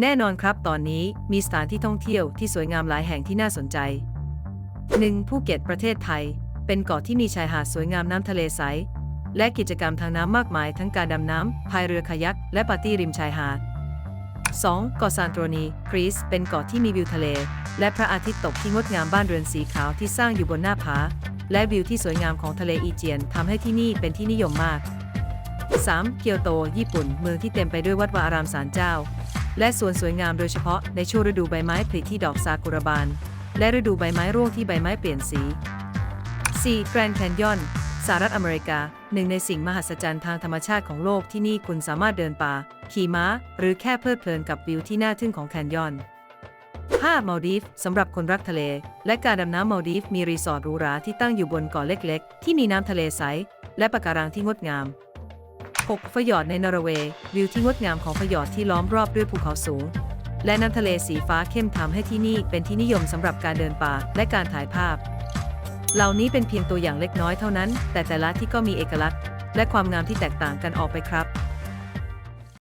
แน่นอนครับ ตอนนี้มีสถานที่ท่องเที่ยวที่สวยงามหลายแห่งที่น่าสนใจ 1. ภูเก็ตประเทศไทย เป็นเกาะที่มีชายหาดสวยงามน้ำทะเลใส และกิจกรรมทางน้ำมากมาย ทั้งการดำน้ำพายเรือคายัก และปาร์ตี้ริมชายหาด 2. เกาะซานโตรนีกรีซเป็นเกาะที่มีวิวทะเล และพระอาทิตย์ตกที่งดงามบ้านเรือนสีขาวที่สร้างอยู่บนหน้าผาและวิวที่สวยงามของทะเลอีเจียนทำให้ที่นี่เป็นที่นิยมมาก 3. เกียวโต ญี่ปุ่น เมืองที่เต็มไปด้วยวัดวาอารามศาลเจ้า และสวนสวยงามโดยเฉพาะในช่วงฤดูใบไม้ผลิที่ดอกซากุระบาน และฤดูใบไม้ร่วงที่ใบไม้เปลี่ยนสี 4. แกรนด์แคนยอนสหรัฐอเมริกา หนึ่งในสิ่งมหัศจรรย์ทางธรรมชาติของโลกที่นี่คุณสามารถเดินป่า ขี่ม้า หรือแค่เพลิดเพลินกับวิวที่น่าทึ่งของแคนยอน 5. มาดีฟสำหรับคนรักทะเล และการดำน้ำมาดีฟมีรีสอร์ทหรูหราที่ตั้งอยู่บนเกาะเล็ก ๆ ที่มีน้ำทะเลใส และปะการังที่งดงาม 6. ฟยอร์ดในนอร์เวย์ วิวที่งดงามของฟยอร์ดที่ล้อมรอบด้วยภูเขาสูง และน้ำทะเลสีฟ้าเข้มทำให้ที่นี่เป็นที่นิยมสำหรับการเดินป่าและการถ่ายภาพ เหล่านี้เป็นเพียงตัวอย่างเล็กน้อยเท่านั้น แต่แต่ละที่ก็มีเอกลักษณ์ และความงามที่แตกต่างกันออกไปครับ